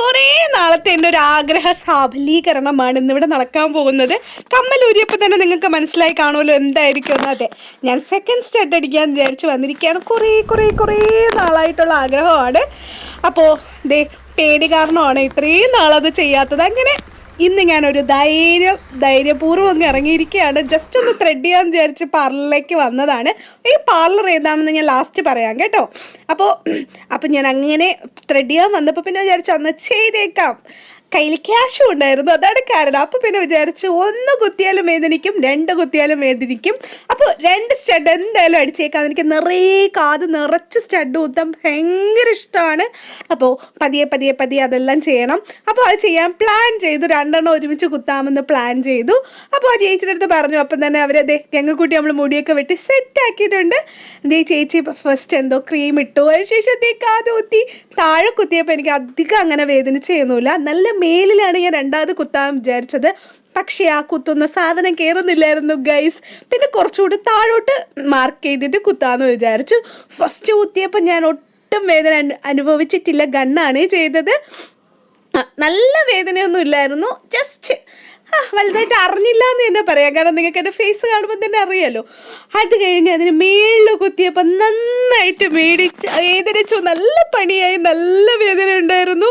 കുറേ നാളത്തെ എന്റെ ഒരു ആഗ്രഹ സാഫലീകരണമാണ് ഇന്നിവിടെ നടക്കാൻ പോകുന്നത്. കമ്മലൂരിയപ്പോൾ തന്നെ നിങ്ങൾക്ക് മനസ്സിലായി കാണുമല്ലോ എന്തായിരിക്കും എന്ന്. അതെ ഞാൻ സെക്കൻഡ് സ്റ്റെഡ് അടിക്കാൻ വിചാരിച്ച് വന്നിരിക്കുകയാണ്. കുറേ കുറേ കുറേ നാളായിട്ടുള്ള ആഗ്രഹമാണ്. അപ്പോൾ ദേ പേടി കാരണമാണ് ഇത്രയും നാളത് ചെയ്യാത്തത്. അങ്ങനെ ഇന്ന് ഞാനൊരു ധൈര്യം ധൈര്യപൂർവം അങ്ങ് ഇറങ്ങിയിരിക്കുകയാണ്. ജസ്റ്റ് ഒന്ന് ത്രെഡ് ചെയ്യാൻ വിചാരിച്ച് പാർലറിലേക്ക് വന്നതാണ്. ഈ പാർലർ ഏതാണെന്ന് ഞാൻ ലാസ്റ്റ് പറയാം കേട്ടോ. അപ്പോൾ അപ്പോൾ ഞാൻ അങ്ങനെ ത്രെഡ് ചെയ്യാൻ വന്നപ്പോൾ പിന്നെ വിചാരിച്ചു അന്ന് ചെയ്തേക്കാം. കയ്യിൽ ക്യാഷും ഉണ്ടായിരുന്നു. അതാണ് കാരണം. അപ്പോൾ പിന്നെ വിചാരിച്ചു ഒന്ന് കുത്തിയാലും വേദനിക്കും രണ്ട് കുത്തിയാലും വേദനിക്കും. അപ്പോൾ രണ്ട് സ്റ്റഡ് എന്തായാലും അടിച്ചേക്കാം. എനിക്ക് നിറയെ കാത് നിറച്ച് സ്റ്റഡ് കുത്താൻ ഭയങ്കര ഇഷ്ടമാണ്. അപ്പോൾ പതിയെ പതിയെ പതിയെ അതെല്ലാം ചെയ്യണം. അപ്പോൾ അത് ചെയ്യാൻ പ്ലാൻ ചെയ്തു. രണ്ടെണ്ണം ഒരുമിച്ച് കുത്താമെന്ന് പ്ലാൻ ചെയ്തു. അപ്പോൾ ആ ചേച്ചിയുടെ അടുത്ത് പറഞ്ഞു. അപ്പം തന്നെ അവരതെ ഗംഗക്കുട്ടി നമ്മൾ മുടിയൊക്കെ വെട്ടി സെറ്റ് ആക്കിയിട്ടുണ്ട്. ദേ ചേച്ചി ഫസ്റ്റ് എന്തോ ക്രീം ഇട്ടു. അതിനുശേഷം ദേ കാത് കുത്തി താഴെ കുത്തിയപ്പോൾ എനിക്ക് അധികം അങ്ങനെ വേദനിച്ചൊന്നുമില്ല. നല്ല മേലിലാണ് ഞാൻ രണ്ടാമത് കുത്താൻ വിചാരിച്ചത്. പക്ഷേ ആ കുത്തുന്ന സാധനം കയറുന്നില്ലായിരുന്നു ഗൈസ് പിന്നെ കുറച്ചുകൂടി താഴോട്ട് മാർക്ക് ചെയ്തിട്ട് കുത്താമെന്ന് വിചാരിച്ചു. ഫസ്റ്റ് കുത്തിയപ്പോൾ ഞാൻ ഒട്ടും വേദന അനുഭവിച്ചിട്ടില്ല. ഗണ്ണാണ് ചെയ്തത്. നല്ല വേദനയൊന്നും ഇല്ലായിരുന്നു. ജസ്റ്റ് വലുതായിട്ട് അറിഞ്ഞില്ല എന്ന് തന്നെ പറയാം. കാരണം നിങ്ങൾക്ക് എന്റെ ഫേസ് കാണുമ്പോൾ തന്നെ അറിയാലോ. അത് കഴിഞ്ഞ് അതിന് മേളിൽ കുത്തിയപ്പോൾ നന്നായിട്ട് മേടി വേദനിച്ചു. നല്ല പണിയായി. നല്ല വേദന ഉണ്ടായിരുന്നു.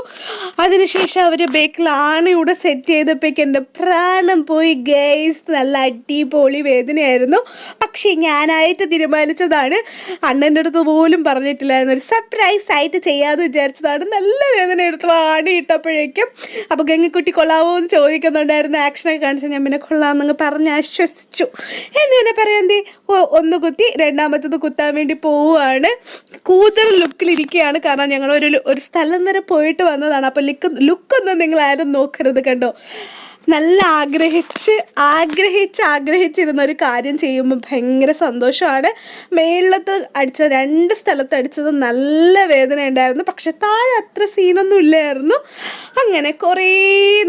അതിനുശേഷം അവർ ബേക്കിൽ ആണയുടെ സെറ്റ് ചെയ്തപ്പോഴേക്ക് എന്റെ പ്രാണം പോയി. ഗൈസ് നല്ല അടിപൊളി വേദനയായിരുന്നു. പക്ഷേ ഞാനായിട്ട് തീരുമാനിച്ചതാണ്. അണ്ണന്റെ അടുത്ത് പോലും പറഞ്ഞിട്ടില്ലായിരുന്നു. ഒരു സർപ്രൈസ് ആയിട്ട് ചെയ്യാമെന്ന് വിചാരിച്ചതാണ്. നല്ല വേദന എടുത്തു ആണി ഇട്ടപ്പോഴേക്കും. അപ്പോൾ ഗംഗക്കുട്ടി കൊള്ളാവോ എന്ന് ചോദിക്കുന്നുണ്ടായിരുന്നു. ആക്ഷനൊക്കെ കാണിച്ച് ഞാൻ പിന്നെ കൊള്ളാമെന്നങ്ങ് പറഞ്ഞ് ആശ്വസിച്ചു. എന്ന് തന്നെ പറയാൻ ഓ ഒന്ന് കുത്തി രണ്ടാമത്തത് കുത്താൻ വേണ്ടി പോവുകയാണ്. കൂതൽ ലുക്കിലിരിക്കുകയാണ്. കാരണം ഞങ്ങൾ ഒരു ഒരു സ്ഥലം വരെ പോയിട്ട് വന്നതാണ്. അപ്പോൾ ലുക്ക് ലുക്കൊന്നും നിങ്ങൾ ആരും നോക്കരുത് കണ്ടോ? നല്ല ആഗ്രഹിച്ച് ആഗ്രഹിച്ച് ആഗ്രഹിച്ചിരുന്ന ഒരു കാര്യം ചെയ്യുമ്പോൾ ഭയങ്കര സന്തോഷമാണ്. മേളിലത്ത് അടിച്ച രണ്ട് സ്ഥലത്ത് അടിച്ചത് നല്ല വേദന ഉണ്ടായിരുന്നു പക്ഷെ താഴെ അത്ര സീനൊന്നും ഇല്ലായിരുന്നു. അങ്ങനെ കുറേ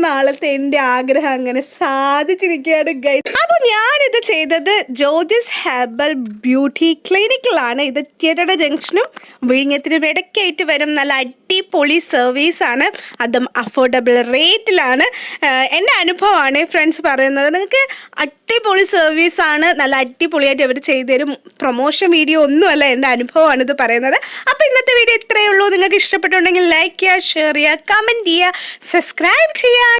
നാളത്തെ എന്റെ ആഗ്രഹം അങ്ങനെ സാധിച്ചിരിക്കുകയാണ് ഗൈസ് അപ്പോൾ ഞാനിത് ചെയ്തത് ജോജസ് ഹെർബൽ ബ്യൂട്ടി ക്ലിനിക്കിലാണ്. ഇത് തിയേറ്ററുടെ ജംഗ്ഷനും വിഴിഞ്ഞത്തിനും ഇടയ്ക്കായിട്ട് വരും. നല്ല അടിപൊളി സർവീസാണ് അതും അഫോർഡബിൾ റേറ്റിലാണ് എന്റെ അനുഭവമാണ് ഫ്രണ്ട്സ് പറയുന്നത്. നിങ്ങൾക്ക് അടിപൊളി സർവീസാണ് നല്ല അടിപൊളിയായിട്ട് അവർ ചെയ്തുതരും. പ്രൊമോഷൻ വീഡിയോ ഒന്നുമല്ല എന്റെ അനുഭവമാണ് ഇത് പറയുന്നത്. അപ്പോൾ ഇന്നത്തെ വീഡിയോ ഇത്രയേ ഉള്ളൂ. നിങ്ങൾക്ക് ഇഷ്ടപ്പെട്ടുണ്ടെങ്കിൽ ലൈക്ക് ചെയ്യുക ഷെയർ ചെയ്യുക കമന്റ് ചെയ്യുക. സബ്സ്ക്രൈബ് ചെയ്യുക